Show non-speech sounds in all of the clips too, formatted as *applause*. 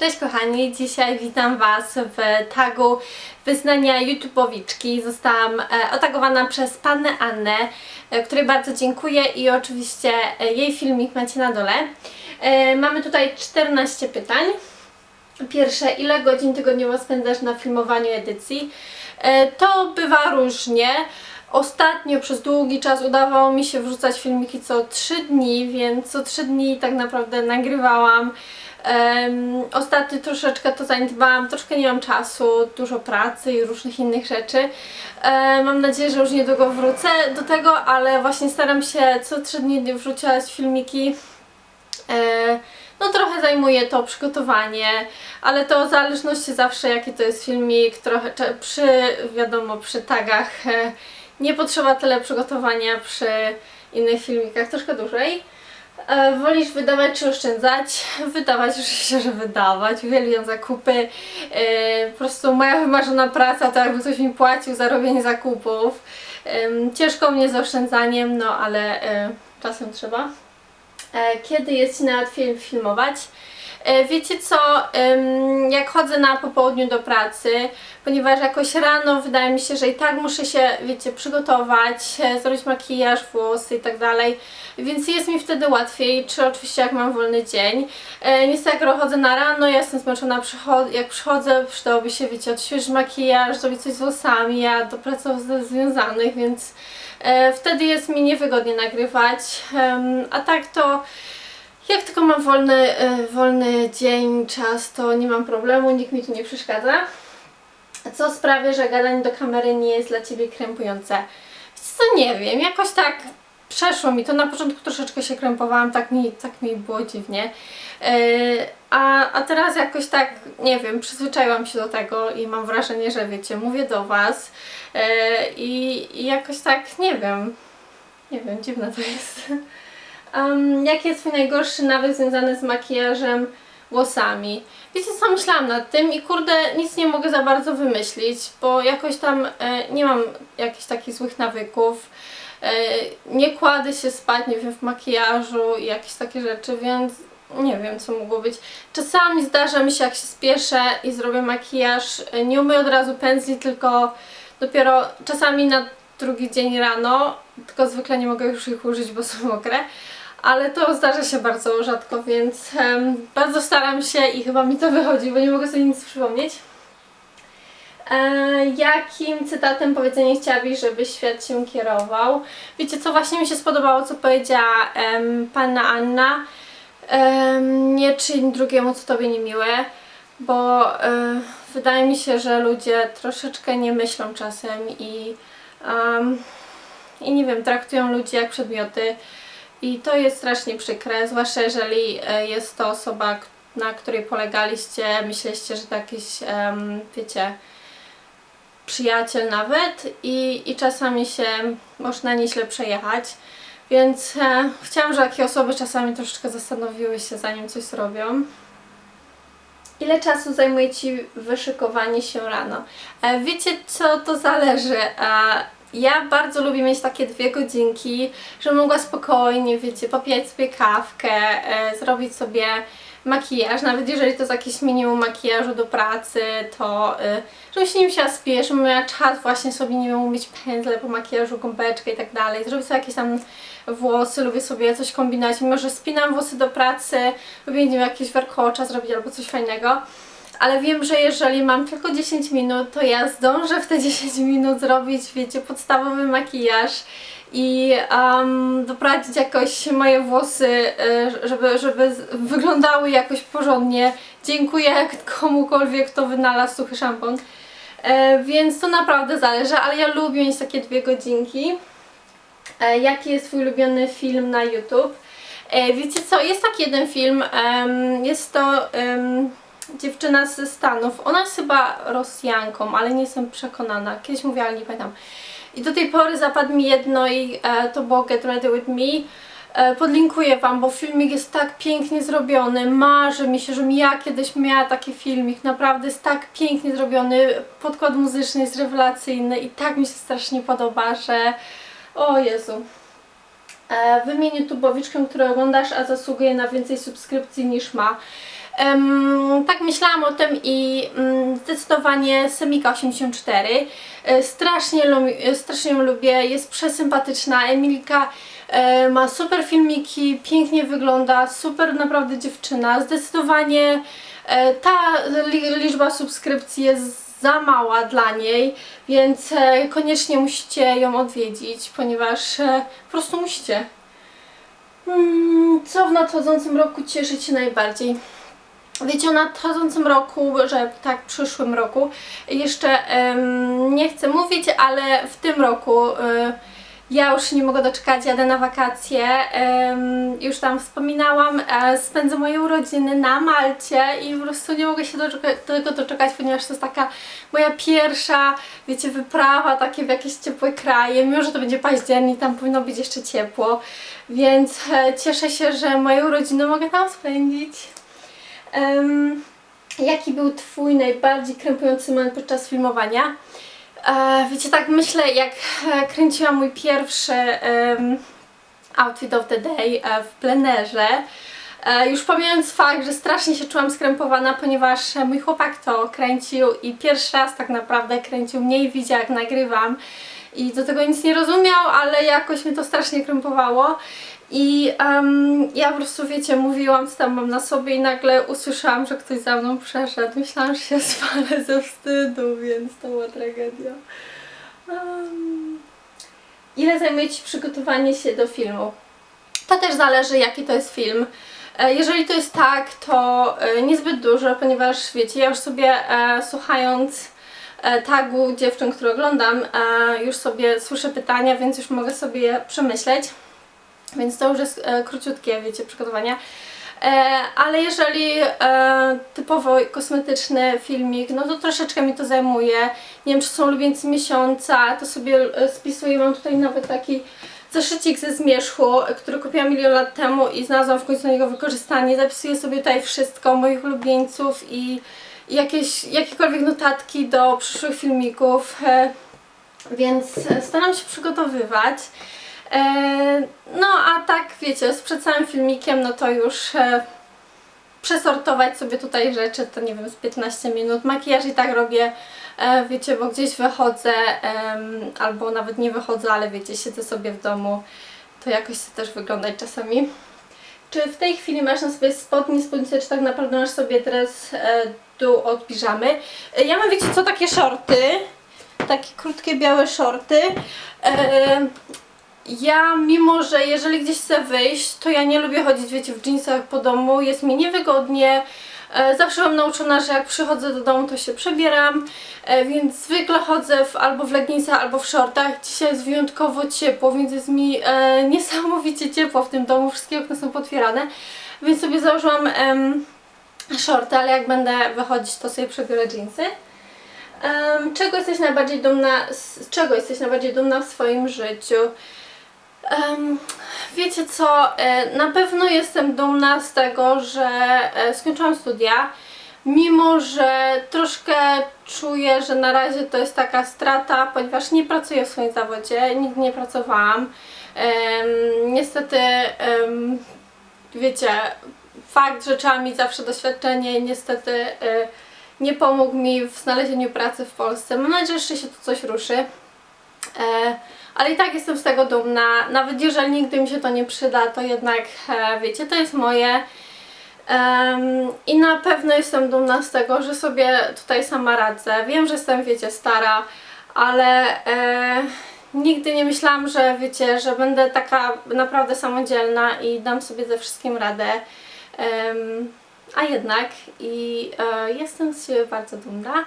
Cześć kochani, dzisiaj witam Was w tagu wyznania YouTubeowiczki. Zostałam e, otagowana przez Pannę Annę, e, której bardzo dziękuję i oczywiście e, jej filmik macie na dole. Mamy tutaj 14 pytań. Pierwsze, ile godzin tygodniowo spędzasz na filmowaniu edycji? To bywa różnie. Ostatnio przez długi czas udawało mi się wrzucać filmiki co 3 dni, więc co 3 dni tak naprawdę nagrywałam. Um, ostatnio troszeczkę to zaniedbałam, troszkę nie mam czasu, dużo pracy i różnych innych rzeczy. E, mam nadzieję, że już niedługo wrócę do tego, ale właśnie staram się co 3 dni wrzucać filmiki. E, no trochę zajmuje to przygotowanie, ale to w zależności zawsze jaki to jest filmik, trochę przy, wiadomo, przy tagach e, nie potrzeba tyle przygotowania, przy innych filmikach troszkę dłużej. E, Wolisz wydawać czy oszczędzać? Wydawać, oczywiście, że wydawać. Uwielbiam zakupy. E, Po prostu moja wymarzona praca to jakby ktoś mi płacił za robienie zakupów. Em, Ciężko mnie z oszczędzaniem, no ale e, czasem trzeba. E, Kiedy jest Ci najłatwiej filmować? E, Wiecie co, jak chodzę na popołudniu do pracy, ponieważ jakoś rano wydaje mi się, że i tak muszę się, wiecie, przygotować, e, zrobić makijaż, włosy i tak dalej, więc jest mi wtedy łatwiej, czy oczywiście jak mam wolny dzień. Niestety jak chodzę na rano, ja jestem zmęczona, jak przychodzę, przydałoby się, wiecie, odświeżyć makijaż, zrobić coś z włosami, ja do pracy związanych, więc wtedy jest mi niewygodnie nagrywać, a tak to jak tylko mam wolny, e, wolny dzień, czas, to nie mam problemu, nikt mi tu nie przeszkadza. Co sprawia, że gadanie do kamery nie jest dla Ciebie krępujące? Co nie wiem, jakoś tak przeszło mi to. Na początku troszeczkę się krępowałam, tak mi, tak mi było dziwnie. E, a, a teraz jakoś tak, nie wiem, przyzwyczaiłam się do tego i mam wrażenie, że wiecie, mówię do Was i, i jakoś tak, nie wiem, nie wiem, dziwne to jest. Um, jaki jest Twój najgorszy nawyk związany z makijażem, włosami? Wiecie co, myślałam nad tym i kurde, nic nie mogę za bardzo wymyślić, bo jakoś tam e, nie mam jakichś takich złych nawyków. E, nie kładę się spać, nie wiem, w makijażu i jakieś takie rzeczy, więc nie wiem, co mogło być. Czasami zdarza mi się, jak się spieszę i zrobię makijaż, e, nie umyję od razu pędzli, tylko dopiero czasami na drugi dzień rano, tylko zwykle nie mogę już ich użyć, bo są mokre. Ale to zdarza się bardzo rzadko, więc em, bardzo staram się i chyba mi to wychodzi, bo nie mogę sobie nic przypomnieć. E, jakim cytatem powiedzenia chciałabyś, żeby świat się kierował? Wiecie co, właśnie mi się spodobało, co powiedziała em, panna Anna. Em, nie czyń drugiemu, co tobie niemiłe, bo e, wydaje mi się, że ludzie troszeczkę nie myślą czasem i, i nie wiem, traktują ludzi jak przedmioty. I to jest strasznie przykre, zwłaszcza jeżeli e, jest to osoba, na której polegaliście, myśleliście, że to jakiś, em, wiecie, przyjaciel nawet i, i czasami się można nieźle przejechać. Więc e, chciałam, że takie osoby czasami troszeczkę zastanowiły się zanim coś zrobią. Ile czasu zajmuje Ci wyszykowanie się rano? E, wiecie co, to zależy. E, ja bardzo lubię mieć takie dwie godzinki, żebym mogła spokojnie, wiecie, popijać sobie kawkę, e, zrobić sobie makijaż, nawet jeżeli to jest jakieś minimum makijażu do pracy, to e, żebym się nie musiała spieszyć, żebym miała czas właśnie sobie, nie wiem, umyć pędzle po makijażu, gąbeczkę i tak dalej, zrobić sobie jakieś tam włosy, lubię sobie coś kombinować, mimo że spinam włosy do pracy, lubię, nie wiem, jakieś warkocza zrobić albo coś fajnego, ale wiem, że jeżeli mam tylko 10 minut, to ja zdążę w te *laughs* 10 minut zrobić, wiecie, podstawowy makijaż i um, jakoś moje włosy, e, żeby, żeby wyglądały jakoś porządnie. Dziękuję komukolwiek, kto wynalazł suchy szampon. E, więc to naprawdę zależy, ale ja lubię mieć takie dwie godzinki. E, jaki jest Twój ulubiony film na YouTube? E, wiecie co, jest taki jeden film, jest to dziewczyna ze Stanów. Ona jest chyba Rosjanką, ale nie jestem przekonana. Kiedyś mówiła, nie pamiętam. I do tej pory zapadł mi jedno i e, to było Get Ready With Me. E, podlinkuję Wam, bo filmik jest tak pięknie zrobiony. Marzy mi się, żebym ja kiedyś miała taki filmik. Naprawdę jest tak pięknie zrobiony. Podkład muzyczny jest rewelacyjny i tak mi się strasznie podoba, że... O Jezu. E, Wymień youtubowiczkę, którą oglądasz, a zasługuje na więcej subskrypcji niż ma. Tak myślałam o tym i mm, zdecydowanie Semika 84. E, strasznie, e, strasznie ją lubię, jest przesympatyczna. Emilka e, ma super filmiki, pięknie wygląda, super naprawdę dziewczyna. Zdecydowanie ta li- liczba subskrypcji jest za mała dla niej, więc koniecznie musicie ją odwiedzić, ponieważ po prostu musicie. Mm, Co w nadchodzącym roku cieszy Cię najbardziej? Wiecie, o nadchodzącym roku, że tak, przyszłym roku, jeszcze em, nie chcę mówić, ale w tym roku e, ja już nie mogę doczekać, jadę na wakacje. em, już tam wspominałam, e, spędzę moje urodziny na Malcie i po prostu nie mogę się doczeka- tego doczekać, ponieważ to jest taka moja pierwsza, wiecie, wyprawa takie w jakieś ciepłe kraje. Mimo, że to będzie październik, tam powinno być jeszcze ciepło, więc e, cieszę się, że moje urodziny mogę tam spędzić. Em, jaki był Twój najbardziej krępujący moment podczas filmowania? E, wiecie, tak myślę, jak e, kręciłam mój pierwszy em, outfit of the day e, w plenerze. E, już pomijając fakt, że strasznie się czułam skrępowana, ponieważ mój chłopak to kręcił i pierwszy raz tak naprawdę kręcił mnie i widział jak nagrywam i do tego nic nie rozumiał, ale jakoś mnie to strasznie krępowało i em, ja po prostu, wiecie, mówiłam, stałam na sobie i nagle usłyszałam, że ktoś za mną przeszedł. Myślałam, że się *laughs* spalę ze wstydu, więc to była tragedia. Em, ile zajmuje Ci przygotowanie się do filmu? To też zależy, jaki to jest film. E, Jeżeli to jest tak, to e, niezbyt dużo, ponieważ wiecie, ja już sobie e, słuchając e, tagu dziewczyn, które oglądam, już sobie słyszę pytania, więc już mogę sobie je przemyśleć. Więc to już jest e, króciutkie, wiecie, przygotowania. E, ale jeżeli e, typowo kosmetyczny filmik, no to troszeczkę mi to zajmuje. Nie wiem, czy są ulubieńcy miesiąca, to sobie e, spisuję. Mam tutaj nawet taki zeszycik ze zmierzchu, który kupiłam milion lat temu i znalazłam w końcu na niego wykorzystanie. Zapisuję sobie tutaj wszystko moich ulubieńców i, i jakieś, jakiekolwiek notatki do przyszłych filmików. E, więc e, staram się przygotowywać. E, no a tak wiecie, przed samym filmikiem, no to już e, przesortować sobie tutaj rzeczy, to nie wiem, z 15 minut. Makijaż i tak robię, e, wiecie, bo gdzieś wychodzę, albo nawet nie wychodzę, ale wiecie, siedzę sobie w domu, to jakoś chce też wyglądać czasami. Czy w tej chwili masz na sobie spodnie, spódnicę, czy tak naprawdę masz sobie dres dół od piżamy? Ja mam, wiecie co, takie shorty, takie krótkie białe shorty. Ja, mimo że jeżeli gdzieś chcę wyjść, to ja nie lubię chodzić, wiecie, w jeansach po domu, jest mi niewygodnie. E, Zawsze mam nauczona, że jak przychodzę do domu, to się przebieram, e, więc zwykle chodzę w, albo w leginsach, albo w shortach. Dzisiaj jest wyjątkowo ciepło, więc jest mi e, *laughs* niesamowicie ciepło w tym domu, wszystkie okna są potwierane, więc sobie założyłam em, shorty, ale jak będę wychodzić, to sobie przebiorę jeansy. Czego jesteś najbardziej dumna, z czego jesteś najbardziej dumna w swoim życiu? Wiecie co, e, na pewno jestem dumna z tego, że e, skończyłam studia, mimo że troszkę czuję, że na razie to jest taka strata, ponieważ nie pracuję w swoim zawodzie, nigdy nie pracowałam. Niestety, wiecie, fakt, że trzeba mieć zawsze doświadczenie, niestety e, nie pomógł mi w znalezieniu pracy w Polsce. Mam nadzieję, że jeszcze się tu coś ruszy. E, ale i tak jestem z tego dumna. Nawet jeżeli nigdy mi się to nie przyda, to jednak, e, wiecie, to jest moje. I na pewno jestem dumna z tego, że sobie tutaj sama radzę. Wiem, że jestem, wiecie, stara, ale e, nigdy nie myślałam, że wiecie, że będę taka naprawdę samodzielna i dam sobie ze wszystkim radę. Em, a jednak i e, jestem z siebie bardzo dumna.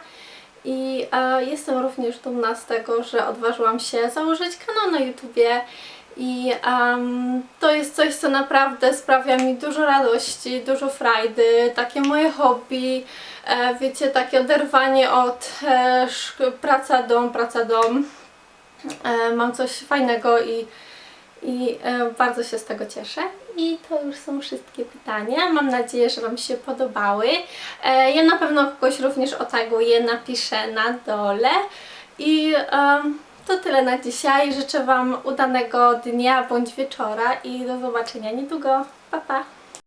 I e, jestem również dumna z tego, że odważyłam się założyć kanał na YouTubie i em, to jest coś, co naprawdę sprawia mi dużo radości, dużo frajdy, takie moje hobby, e, wiecie, takie oderwanie od e, praca, dom, praca, dom. E, mam coś fajnego i i e, bardzo się z tego cieszę. I to już są wszystkie pytania. Mam nadzieję, że Wam się podobały. E, ja na pewno kogoś również otaguję, napiszę na dole. I em, to tyle na dzisiaj. Życzę Wam udanego dnia bądź wieczora i do zobaczenia niedługo. Pa, pa!